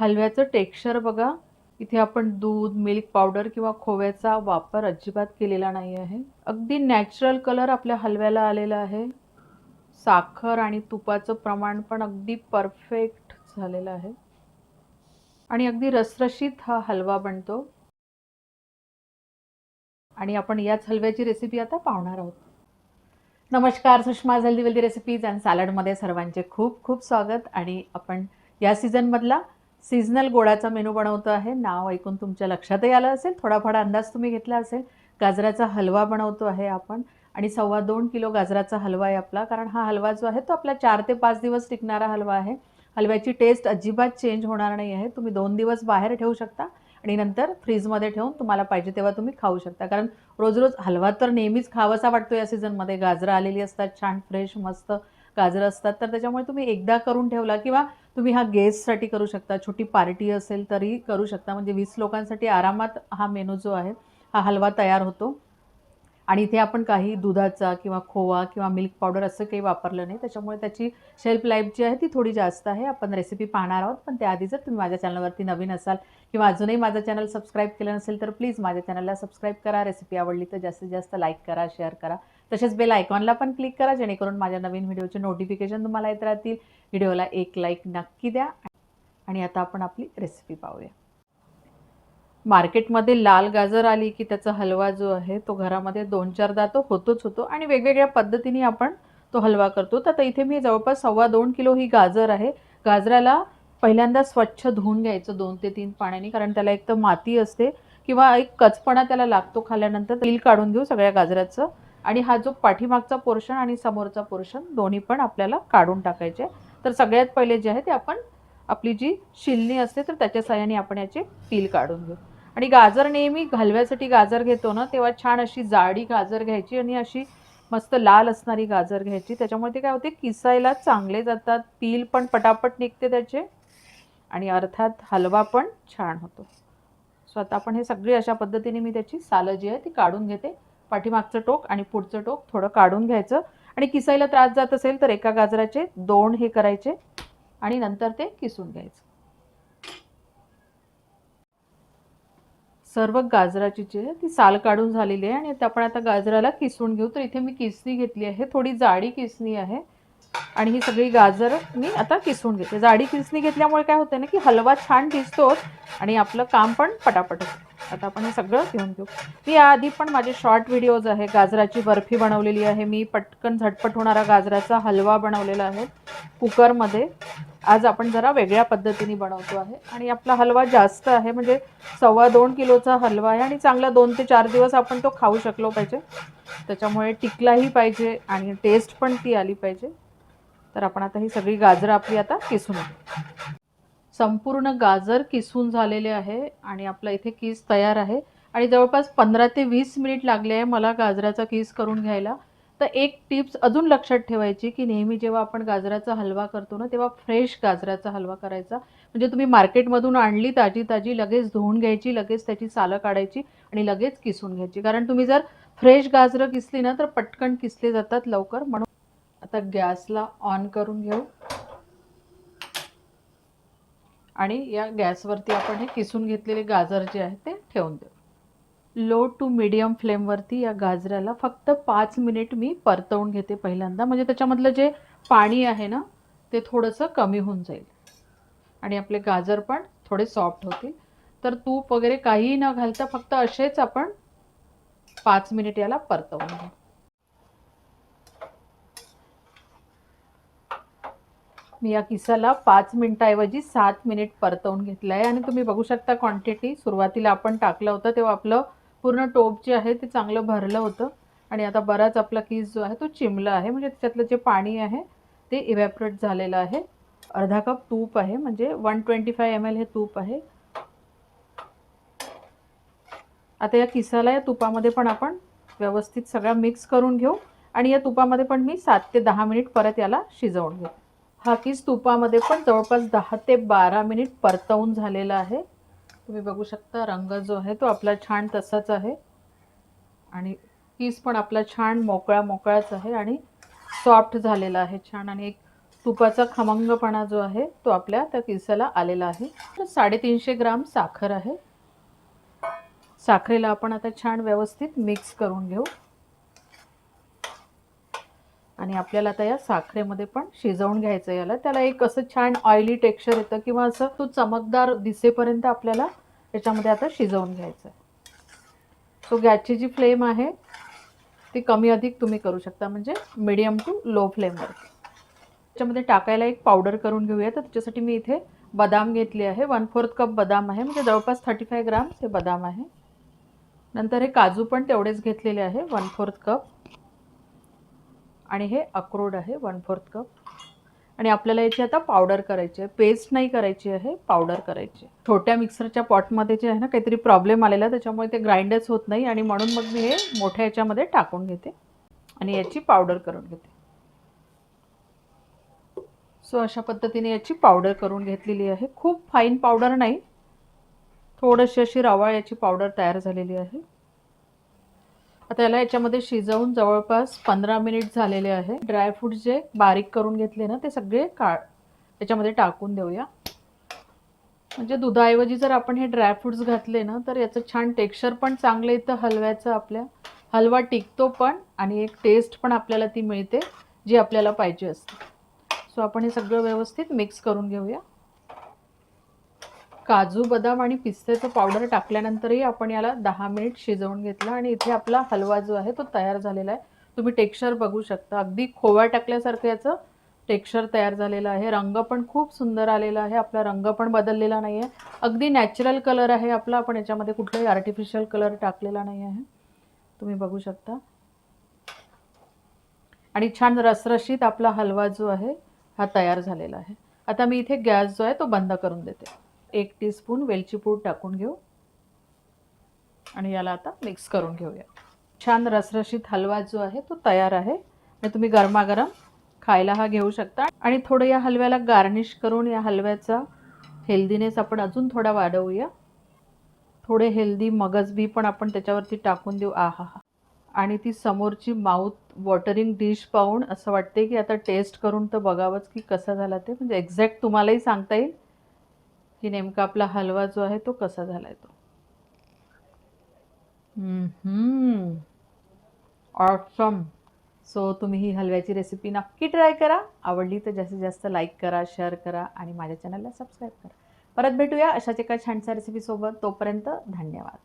हलव्याचं texture बघा. इथे आपण दूध मिल्क पावडर किंवा खोव्याचा वापर अजिबात केलेला नाही आहे. अगदी नॅचरल कलर आपल्या हलव्याला आलेला आहे. साखर आणि तुपाचं प्रमाण पण अगदी परफेक्ट झालेलं आहे. आणि अगदी रसरशीत हा हलवा बनतो. आणि आपण याच हलव्याची रेसिपी आता पाहणार आहोत. नमस्कार Sushma healthy wealthy recipes and सॅलडमध्ये सर्वांचे खूप खूप स्वागत. आणि आपण या सीझनमधला सीझनल गोडाचा मेनू बनवतो आहे. नाव ऐकून तुमच्या लक्षातही आलं असेल. थोडाफार अंदाज तुम्ही घेतला असेल. गाजराचा हलवा बनवतो आहे आपण. आणि सव्वा दोन किलो गाजराचा हलवा आहे आपला. कारण हा हलवा जो आहे तो आपला चार ते पाच दिवस टिकणारा हलवा आहे. हलव्याची टेस्ट अजिबात चेंज होणार नाही आहे. तुम्ही दोन दिवस बाहेर ठेवू शकता. आणि नंतर फ्रीजमध्ये ठेवून तुम्हाला पाहिजे तेव्हा तुम्ही खाऊ शकता. कारण रोज रोज हलवा तर नेहमीच खावासा वाटतो या सीझनमध्ये गाजरं आलेली असतात छान फ्रेश मस्त. गाजरं असतात तर त्याच्यामुळे तुम्ही एकदा करून ठेवला किंवा तुम्ही हा गेस्टसाठी करू शकता. छोटी पार्टी असेल तरी करू शकता. म्हणजे वीस लोकांसाठी आरामात हा मेनू जो आहे हा हलवा तयार होतो. आणि इथे आपण काही दुधाचा किंवा खोवा किंवा मिल्क पावडर असं काही वापरलं नाही. त्याच्यामुळे त्याची शेल्फ लाईफ जी आहे ती थोडी जास्त आहे. आपण रेसिपी पाहणार आहोत. पण त्याआधी जर तुम्ही माझ्या चॅनलवरती नवीन असाल किंवा अजूनही माझा चॅनल सबस्क्राईब केलं नसेल तर प्लीज माझ्या चॅनलला सबस्क्राईब करा. रेसिपी आवडली तर जास्तीत जास्त लाईक करा शेअर करा. तसेच बेल आयकॉनला पण क्लिक करा जेणेकरून माझ्या नवीन व्हिडिओचे नोटिफिकेशन तुम्हाला येत राहतील. व्हिडिओला एक लाईक नक्की द्या. आणि आता आपण आपली रेसिपी पाहूया. मार्केटमध्ये लाल गाजर आली की त्याचा हलवा जो आहे तो घरामध्ये दोन चारदा तो होतोच होतो. आणि वेगवेगळ्या पद्धतीने आपण तो हलवा करतो. तर इथे मी जवळपास सव्वा दोन किलो ही गाजर आहे. गाजराला पहिल्यांदा स्वच्छ धुवून घ्यायचं दोन ते तीन पाण्याने कारण त्याला एक तर माती असते किंवा एक कचपणा त्याला लागतो खाल्ल्यानंतर तेल काढून घेऊ सगळ्या गाजराचं. आणि हा जो पाठीमागचा पोर्शन आणि समोरचा पोर्शन दोन्ही पण आपल्याला काढून टाकायचे तर सगळ्यात पहिले जे आहे ते आपण आपली जी शिलनी असते तर त्याच्या साह्याने आपण याचे पील काढून घेऊ. आणि गाजर नेहमी घालव्यासाठी गाजर घेतो ना तेव्हा छान अशी जाडी गाजर घ्यायची आणि अशी मस्त लाल असणारी गाजर घ्यायची. त्याच्यामुळे ते काय होते किसायला चांगले जातात. पील पण पटापट निघते त्याचे. आणि अर्थात हलवा पण छान होतो. सो आता आपण हे सगळी अशा पद्धतीने मी त्याची सालं जी आहे ती काढून घेते. पाठीमागचं टोक आणि पुढचं टोक थोडं काढून घ्यायचं. आणि किसायला त्रास जात असेल तर एका गाजराचे दोन हे करायचे आणि नंतर ते किसून घ्यायचं. सर्व गाजराची जी आहे ती साल काढून झालेली आहे आणि आपण आता गाजराला किसून घेऊ. तर इथे मी किसणी घेतली आहे. थोडी जाडी किसणी आहे. आणि ही सगळी गाजर मी आता किसून घेते. जाडी किसणी घेतल्यामुळे काय होतं ना की हलवा छान दिसतोच आणि आपलं काम पण पटापट होतं. आता आपण हे सगळं घेऊन घेऊ. मी याआधी पण माझे शॉर्ट व्हिडिओज आहे. गाजराची बर्फी बनवलेली आहे. मी पटकन झटपट होणारा गाजराचा हलवा बनवलेला आहे कुकरमध्ये. आज आपण जरा वेगळ्या पद्धतीने बनवतो आहे. आणि आपला हलवा जास्त आहे. म्हणजे सव्वा दोन किलोचा हलवा आहे आणि चांगला दोन ते चार दिवस आपण तो खाऊ शकलो पाहिजे. त्याच्यामुळे टिकलाही पाहिजे आणि टेस्ट पण ती आली पाहिजे. तर आपण आता ही सगळी गाजर आपली आता किसून संपूर्ण गाजर किसून झालेले आहे आणि आपला इथे किस तयार आहे. आणि जवळपास पंधरा ते वीस मिनिट लागले आहे मला गाजराचा किस करून घ्यायला. तर एक टिप्स अजून लक्षात ठेवायची की नेहमी जेव्हा आपण गाजराचा हलवा करतो ना तेव्हा फ्रेश गाजराचा हलवा करायचा. म्हणजे तुम्ही मार्केटमधून आणली ताजी ताजी लगेच धुवून घ्यायची लगेच त्याची सालं काढायची आणि लगेच किसून घ्यायची. कारण तुम्ही जर फ्रेश गाजरं किसली ना तर पटकन किसले जातात लवकर. म्हणून आता गॅसला ऑन करून घेऊ. आणि या गॅसवरती आपण हे किसून घेतलेले गाजर जे आहे ते ठेवून देऊ. लो टू मिडियम फ्लेमवरती या गाजराला फक्त पाच मिनिट मी परतवून घेते पहिल्यांदा. म्हणजे त्याच्यामधलं जे पाणी आहे ना ते थोडंसं कमी होऊन जाईल. आणि आपले गाजर पण थोडे सॉफ्ट होतील. तर तूप वगैरे काहीही न घालता फक्त असेच आपण पाच मिनिट याला परतवून घेऊ मी या किसाला पाच मिनटाऐवजी सात मिनिट परतवून घेतलं आहे आणि तुम्ही बघू शकता क्वांटिटी सुरुवातीला आपण टाकलं होतं तेव्हा आपलं पूर्ण टोप जे आहे ते चांगलं भरलं होतं. आणि आता बराच आपला किस जो आहे तो चिमला आहे. म्हणजे त्याच्यातलं जे पाणी आहे ते इव्हॅपरेट झालेलं आहे. अर्धा कप तूप आहे. म्हणजे one twenty five M L हे तूप आहे. आता या किसाला या तुपामध्ये पण आपण व्यवस्थित सगळा मिक्स करून घेऊ. आणि या तुपामध्ये पण मी सात ते दहा मिनिट परत याला शिजवून घेऊ हा किस तुपामध्ये पण जवळपास दहा ते बारा मिनिट परतवून झालेला आहे. तुम्ही बघू शकता रंग जो आहे तो आपला छान तसाच आहे. आणि किस पण आपला छान मोकळा मोकळाच आहे आणि सॉफ्ट झालेला आहे छान. आणि एक तुपाचा खमंगपणा जो आहे तो आपल्या त्या किसाला आलेला आहे. तर साडेतीनशे ग्राम साखर आहे. साखरेला आपण आता छान व्यवस्थित मिक्स करून घेऊ. आणि आपल्याला आता या साखरेमध्ये पण शिजवून घ्यायचं याला. त्याला एक असं छान ऑइली टेक्स्चर येतं किंवा असं तो चमकदार दिसेपर्यंत आपल्याला याच्यामध्ये आता शिजवून घ्यायचं आहे. सो गॅसची जी फ्लेम आहे ती कमी अधिक तुम्ही करू शकता. म्हणजे मिडियम टू लो फ्लेमवर त्याच्यामध्ये टाकायला एक पावडर करून घेऊया. तर त्याच्यासाठी मी इथे बदाम घेतले आहे. वन फोर्थ कप बदाम आहे. म्हणजे जवळपास थर्टी फाय ग्राम ते बदाम आहे. नंतर हे काजू पण तेवढेच घेतलेले आहे. वन फोर्थ कप आणि हे अक्रोड आहे वन फोर्थ कप आणि आपल्याला याची आता पावडर करायची आहे. पेस्ट नाही करायची आहे पावडर करायची आहे. छोट्या मिक्सरच्या पॉटमध्ये जे आहे ना काहीतरी प्रॉब्लेम आलेला त्याच्यामुळे ते ग्राइंडच होत नाही आणि म्हणून मग मी हे मोठ्या याच्यामध्ये टाकून घेते. आणि याची पावडर करून घेते. सो अशा पद्धतीने याची पावडर करून घेतलेली आहे. खूप फाईन पावडर नाही. थोडीशी अशी रवाळ याची पावडर तयार झालेली आहे. आता याला याच्यामध्ये शिजवून जवळपास पंधरा मिनिट झालेले आहे. ड्रायफ्रूट जे बारीक करून घेतले ना ते सगळे का याच्यामध्ये टाकून देऊया. म्हणजे दुधाऐवजी जर आपण हे ड्रायफ्रुट्स घातले ना तर याचं छान टेक्स्चर पण चांगलं येतं हलव्याचं आपल्या. हलवा टिकतो पण आणि एक टेस्ट पण आपल्याला ती मिळते जी आपल्याला पाहिजे असते. सो आपण हे सगळं व्यवस्थित मिक्स करून घेऊया. काजू बदाम आणि पिस्त्याचं पावडर टाकल्यानंतरही आपण याला दहा मिनिट शिजवून घेतलं आणि इथे आपला हलवा जो आहे तो तयार झालेला आहे. तुम्ही टेक्स्चर बघू शकता. अगदी खोवा टाकल्यासारखं याचं टेक्स्चर तयार झालेलं आहे. रंग पण खूप सुंदर आलेला आहे. आपला रंग पण बदललेला नाही आहे. अगदी नॅचरल कलर आहे आपला. आपण याच्यामध्ये कुठलाही आर्टिफिशियल कलर टाकलेला नाही आहे. तुम्ही बघू शकता. आणि छान रसरशीत आपला हलवा जो आहे हा तयार झालेला आहे. आता मी इथे गॅस जो आहे तो बंद करून देते. एक टीस्पून वेलची पूड टाकून घेऊ. आणि याला आता मिक्स करून घेऊया. छान रसरशीत हलवा जो आहे तो तयार आहे. आणि तुम्ही गरमागरम खायला हा घेऊ शकता. आणि थोडं या हलव्याला गार्निश करून या हलव्याचा हेल्दीनेस आपण अजून थोडा वाढवूया. थोडे हेल्दी मगज बी पण आपण त्याच्यावरती टाकून देऊ. आहा हा. आणि ती समोरची माउथ वॉटरिंग डिश पाहून असं वाटते की आता टेस्ट करून तर बघावंच की कसा झाला ते. म्हणजे एक्झॅक्ट तुम्हालाही सांगता येईल. की नेमका आपला हलवा जो आहे तो कसा झाला आहे तो ऑसम सो तुम्ही ही हलव्याची रेसिपी नक्की ट्राय करा. आवडली तर जास्तीत जास्त लाईक करा शेअर करा आणि माझ्या चॅनलला सबस्क्राईब करा. परत भेटूया अशाच एका छानशा रेसिपीसोबत तोपर्यंत धन्यवाद.